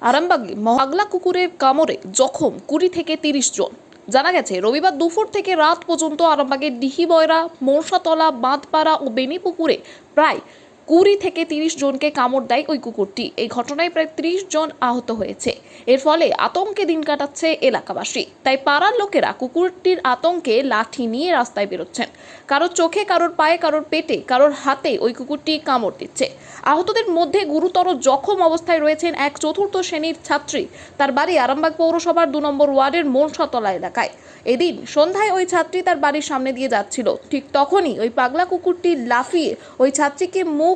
আরামবাগে মহাগলা কুকুরের কামড়ে জখম কুড়ি থেকে তিরিশ জন। জানা গেছে, রবিবার দুপুর থেকে রাত পর্যন্ত আরামবাগের ডিহিবয়রা মোরসাতলা বাঁধপাড়া ও বেনিপুকুরে প্রায় কুড়ি থেকে তিরিশ জনকে কামড় দেয় ওই কুকুরটি। এই ঘটনায় প্রায় ত্রিশ জন আহত হয়েছে। এর ফলে আতঙ্কে দিন কাটাচ্ছে এলাকাবাসী। তাই পাড়ার লোকেরা কুকুরটির আতঙ্কে লাঠি নিয়ে রাস্তায় বেরোচ্ছেন। কারোর চোখে, কারোর পায়ে, কারোর পেটে, কারোর হাতে ওই কুকুরটি কামড় দিচ্ছে। আহতদের মধ্যে গুরুতর জখম অবস্থায় রয়েছেন এক চতুর্থ শ্রেণির ছাত্রী। তার বাড়ি আরামবাগ পৌরসভার দু নম্বর ওয়ার্ডের মোরসাতলা এলাকায়। এদিন সন্ধ্যায় ওই ছাত্রী তার বাড়ির সামনে দিয়ে যাচ্ছিল। ঠিক তখনই ওই পাগলা কুকুরটি লাফিয়ে ওই ছাত্রীকে মুখ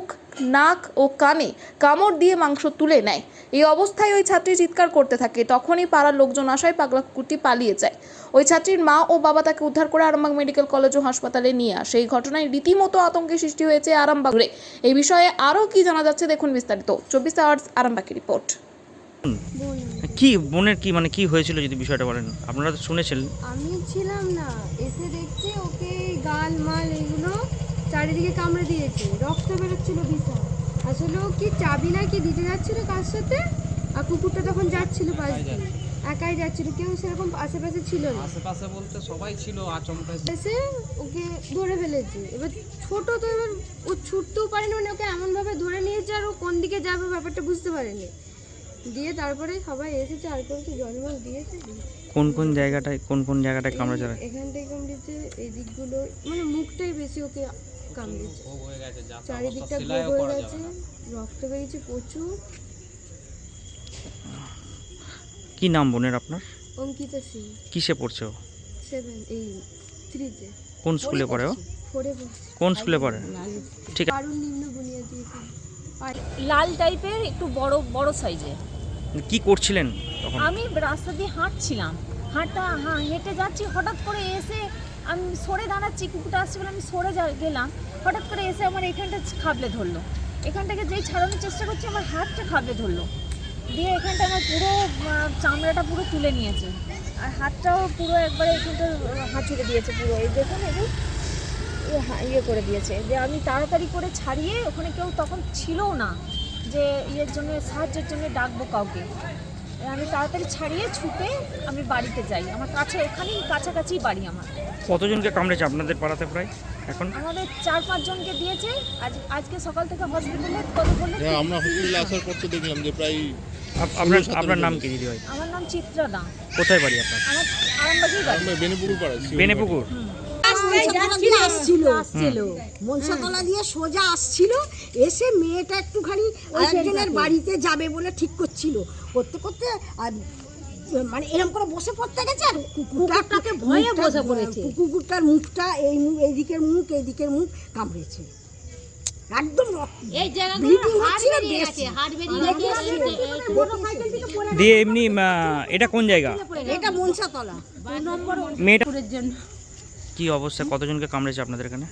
নাক ও কানে কামড় দিয়ে মাংস তুলে নেয়। এই অবস্থায় ওই ছাত্রী চিৎকার করতে থাকে। তখনই পাড়ার লোকজন আসায় পাগলা কুকুরটি পালিয়ে যায়। ওই ছাত্রীর মা ও বাবা তাকে উদ্ধার করে আরামবাগ মেডিকেল কলেজ ও হাসপাতালে নিয়ে আসে। এই ঘটনায় রীতিমতো আতঙ্কের সৃষ্টি হয়েছে আরামবাগরে এই বিষয়ে আরও কি জানা যাচ্ছে দেখুন বিস্তারিত। চব্বিশ আওয়ার্স আরামবাগের রিপোর্ট। কি বোনের কি মানে কি হয়েছিল যদি বিষয়টা বলেন? আপনারা তো শুনেছেন। আমি ছিলাম না। এসে দেখছি ওকে গাল মাল এগুলো চারিদিকে কামড়ে দিয়েছে রক্ত বেরোচ্ছিল ভীষণ আসলে ও কি চাবি না কি দিতে যাচ্ছিল কার সাথে? আর কুকুরটা তখন যাচ্ছিল পাশ দিয়ে। একাই যাচ্ছিল কেউ সেরকম আশেপাশে ছিল না। আশেপাশে বলতে সবাই ছিল আচমকা এসে ওকে ধরে ফেলেছে। এবার ছোট তো এবার ও ছুটতেও পারেনি মানে ওকে এমনভাবে ধরে নিয়েছে আর ও কোন দিকে যাবে ব্যাপারটা বুঝতে পারেনি। দিয়ে তারপরে সবাই এসেছে আর করেছে জলমল দিয়েছে। কোন কোন জায়গাটায় কোন কোন জায়গাটায় কামড়ে যাবে এই- এখান থেকে কামড়েছে এই দিকগুলো মানে মুখটাই বেশি ওকে কামড়েছে। হয়ে চারিদিকটা ভোগ হয়ে গেছে রক্ত বেরিয়েছে প্রচুর। কি নাম বোনের আপনার? অঙ্কিতা সিং। কিসে পড়ছে ও? সেভেন এই থ্রিতে। কোন স্কুলে পড়ে ও? ফোরে কোন স্কুলে পড়ে? ঠিক আছে। কারণ নিম্ন বুনিয়াদি। আর লাল টাইপের একটু বড় বড় সাইজের। কি করছিলেন তখন? আমি রাস্তা দিয়ে হাঁটছিলাম। হাঁটা হেঁটে যাচ্ছি হঠাৎ করে এসে আমি সরে দাঁড়াচ্ছি, কুকুরটা আসছে বলে আমি সরে যা গেলাম। হঠাৎ করে এসে আমার এখানটা খাবলে ধরলো। এখানটাকে যেই ছাড়ানোর চেষ্টা করছি, আমার হাতটা খাবলে ধরলো। দিয়ে এখানটা আমার পুরো চামড়াটা পুরো তুলে নিয়েছে। আর হাতটাও পুরো একবারে এখানটা হাঁচুড়ে দিয়েছে পুরো। এই দেখুন, এই ইয়ে করে দিয়েছে। যে আমি তাড়াতাড়ি করে ছাড়িয়ে ওখানে কেউ তখন ছিলও না। যে ইয়ের জন্য, সাহায্যের জন্য ডাকবো কাউকে। আমি তাড়াতাড়ি ছাড়িয়ে ছুটে আমি বাড়িতে যাই। আমার কাছে ওখানেই কাছাকাছি বাড়ি আমার। কতজনকে কামড়েছে আপনাদের পাড়াতে প্রায় এখন? আমাদের চার পাঁচজনকে দিয়েছে। আজ আজকে সকাল থেকে হসপিটালে কত বললে হ্যাঁ আমরা হসপিটালে আসার পর তো দেখলাম যে প্রায় আপনার আপনার নাম কি দিদি ভাই? আমার নাম চিত্রা দাম কোথায় বাড়ি আপনার? আমার আরামবাগেই বাড়ি। বেনেপুকুর পাড়ায় বেনেপুকুর? আসছিল। আসছিল। মনসাতলা দিয়ে সোজা আসছিল এসে মেয়েটা একটুখানি আরেকজনের বাড়িতে যাবে বলে ঠিক করছিল। করতে করতে আর মানে এরকম করে বসে পড়তে গেছে আর কুকুরটাকে ভয়ে বসে পড়েছে। কুকুরটার মুখটা এই মুখ এই দিকের মুখ এই দিকের মুখ কামড়েছে একদম দিয়ে এমনি এটা কোন জায়গা? এটা মনসাতলা। মেয়েটা জন্য। কি অবস্থা? কতজনকে কামড়েছে আপনাদের এখানে?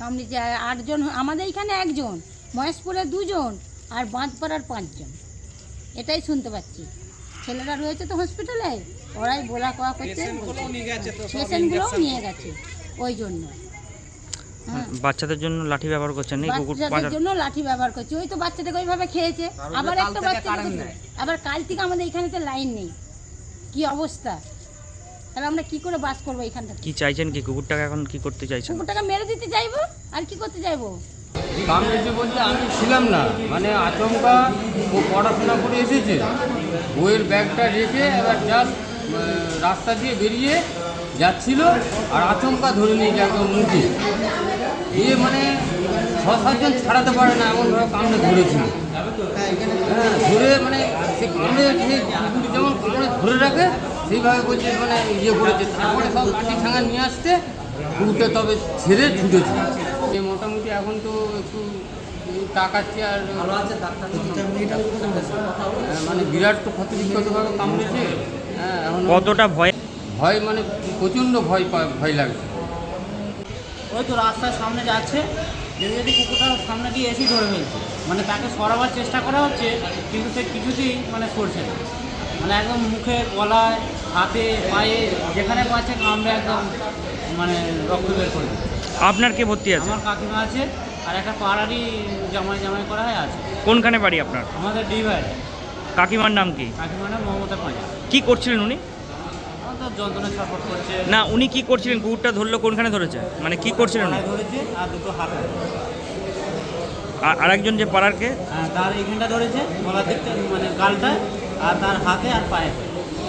কামড়েছে আটজন আমাদের এখানে একজন মহেশপুরে দুজন আর বাঁধপাড়ার পাঁচজন। এটাই শুনতে পাচ্ছি। ছেলেরা রয়েছে তো হসপিটালে ওরাই বলা কওয়া করছে পেশেন্টগুলোও নিয়ে গেছে ওই জন্য। হ্যাঁ বাচ্চাদের জন্য লাঠি ব্যবহার করছেন এই কুকুর বাচ্চাদের জন্য লাঠি ব্যবহার করছে ওই তো বাচ্চাটাকে ওইভাবে খেয়েছে। আবার একটা বাচ্চা আবার কাল থেকে আমাদের এখানেতে লাইন নেই। কি অবস্থা? তাহলে আমরা কি করে বাস করব এখানটা কি চাইছেন কি? কুকুরটাকে এখন কি করতে চাইছেন? কুকুরটাকে মেরে দিতে চাইব? আর কি করতে চাইব? কামড়েছে বলতে আমি ছিলাম না। মানে আচমকা ও পড়াশোনা করে এসেছে। বইয়ের ব্যাগটা রেখে এবার জাস্ট রাস্তা দিয়ে বেরিয়ে যাচ্ছিল আর আচমকা ধরে নিয়েছে একদম মুখে। দিয়ে মানে ছ সাতজন ছাড়াতে পারে না এমনভাবে কামড়ে ধরেছিল হ্যাঁ ধরে মানে সে কামড়ে সে যেমন কামড়ে ধরে রাখে সেইভাবে বলছে মানে ইয়ে করেছে। তারপরে সব লাঠি ঠাঙা নিয়ে আসতে কুকুরটা তবে ছেড়ে ছুটেছে। এ মোটামুটি এখন তো একটু এই তাকাচ্ছে আর হ্যাঁ, মানে বিরাট তো ক্ষতি বিক্ষতভাবে কামড়েছে। হ্যাঁ এখন কতটা ভয়? ভয় মানে প্রচণ্ড ভয় ভয় লাগছে। ওই তো রাস্তার সামনে যাচ্ছে যদি যদি কুকুরটা সামনে দিয়ে এসে ধরে ফেলছে। মানে তাকে সরাবার চেষ্টা করা হচ্ছে কিন্তু সে কিছুতেই মানে সরছে না। মানে একদম মুখে গলায় হাতে পায়ে যেখানে পাচ্ছে কামড়ে একদম মানে রক্ত বের করে আপনার কে ভর্তি আছে? আমার কাকিমা আছে আর একটা পাড়ারই জামাই জামাই করা হয় আছে। কোনখানে বাড়ি আপনার? আমাদের ডিভাইড কাকিমার নাম কি? কাকিমার নাম মমতা পাঁজা। কি করছিলেন উনি? যন্ত্রণা সাপোর্ট করছে। না উনি কি করছিলেন? কুকুরটা ধরলো কোনখানে ধরেছে? মানে কি করছিলেন উনি? ধরেছে আর দুটো হাতে আর আরেকজন যে পাড়ারকে হ্যাঁ, তার এইখানটা ধরেছে গলার দিকটা মানে গালটা আর তার হাতে আর পায়ে।